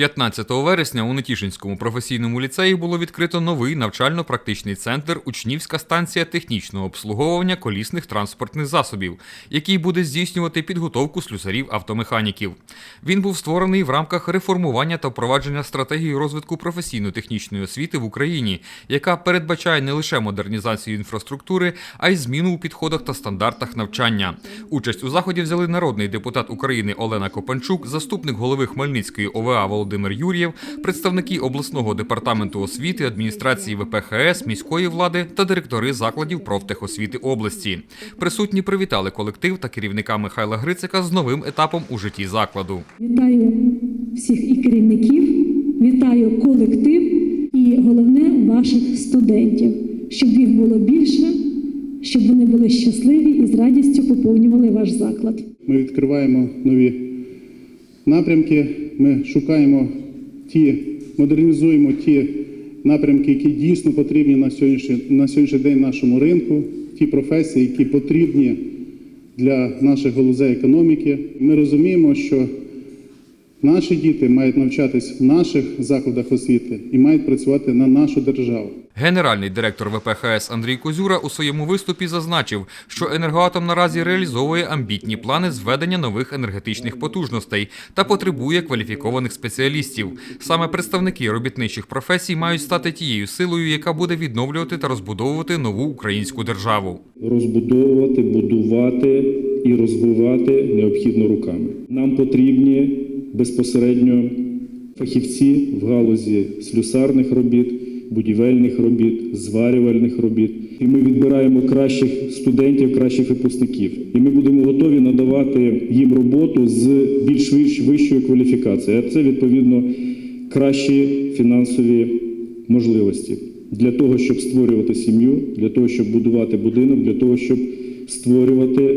15 вересня у Нетішинському професійному ліцеї було відкрито новий навчально-практичний центр Учнівська станція технічного обслуговування колісних транспортних засобів, який буде здійснювати підготовку слюсарів-автомеханіків. Він був створений в рамках реформування та впровадження стратегії розвитку професійно-технічної освіти в Україні, яка передбачає не лише модернізацію інфраструктури, а й зміну у підходах та стандартах навчання. Участь у заході взяли народний депутат України Олена Копанчук, заступник голови Хмельницької ОВА Володимир Юр'єв, представники обласного департаменту освіти, адміністрації ВПХС, міської влади та директори закладів профтехосвіти області. Присутні привітали колектив та керівника Михайла Грицика з новим етапом у житті закладу. Вітаю всіх і керівників, вітаю колектив і головне ваших студентів, щоб їх було більше, щоб вони були щасливі і з радістю поповнювали ваш заклад. Ми відкриваємо нові напрямки, ми шукаємо ті, модернізуємо ті напрямки, які дійсно потрібні на сьогоднішній, на сьогоднішній день нашому ринку, ті професії, які потрібні для наших галузей економіки. Ми розуміємо, що наші діти мають навчатись в наших закладах освіти і мають працювати на нашу державу. Генеральний директор ВПХС Андрій Козюра у своєму виступі зазначив, що енергоатом наразі реалізовує амбітні плани зведення нових енергетичних потужностей та потребує кваліфікованих спеціалістів. Саме представники робітничих професій мають стати тією силою, яка буде відновлювати та розбудовувати нову українську державу. розбудовувати, будувати і розвивати необхідно руками. Нам потрібні безпосередньо фахівці в галузі слюсарних робіт, будівельних робіт, зварювальних робіт. І ми відбираємо кращих студентів, кращих випускників. І ми будемо готові надавати їм роботу з більш вищ- вищою кваліфікацією. А це відповідно кращі фінансові можливості для того, щоб створювати сім'ю, для того, щоб будувати будинок, для того, щоб створювати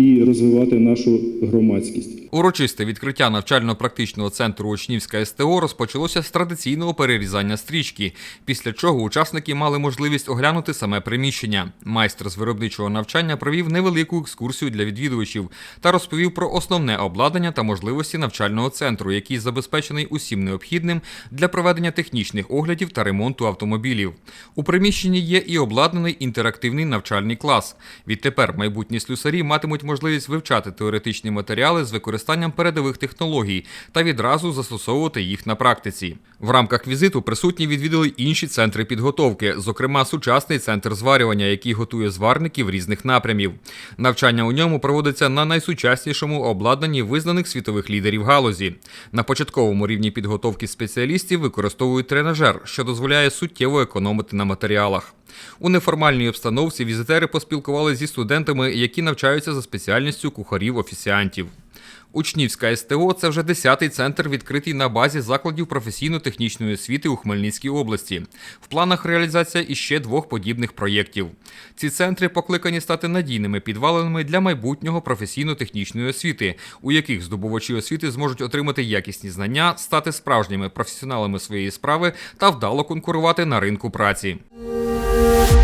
і розвивати нашу громадськість. Урочисте відкриття навчально-практичного центру Учнівська СТО розпочалося з традиційного перерізання стрічки, після чого учасники мали можливість оглянути саме приміщення. Майстер з виробничого навчання провів невелику екскурсію для відвідувачів та розповів про основне обладнання та можливості навчального центру, який забезпечений усім необхідним для проведення технічних оглядів та ремонту автомобілів. У приміщенні є і обладнаний інтерактивний навчальний клас. Відтепер майбутні слюсарі матимуть можливість вивчати теоретичні матеріали з використанням передових технологій та відразу застосовувати їх на практиці. В рамках візиту присутні відвідали інші центри підготовки, зокрема сучасний центр зварювання, який готує зварників різних напрямів. Навчання у ньому проводиться на найсучаснішому обладнанні визнаних світових лідерів галузі. На початковому рівні підготовки спеціалістів використовують тренажер, що дозволяє суттєво економити на матеріалах. У неформальній обстановці візитери поспілкувалися зі студентами, які навчаються за спеціальністю кухарів-офіціантів. Учнівська СТО це вже 10-й центр, відкритий на базі закладів професійно-технічної освіти у Хмельницькій області. В планах реалізація іще двох подібних проєктів. Ці центри покликані стати надійними підвалинами для майбутнього професійно-технічної освіти, у яких здобувачі освіти зможуть отримати якісні знання, стати справжніми професіоналами своєї справи та вдало конкурувати на ринку праці. Thank you.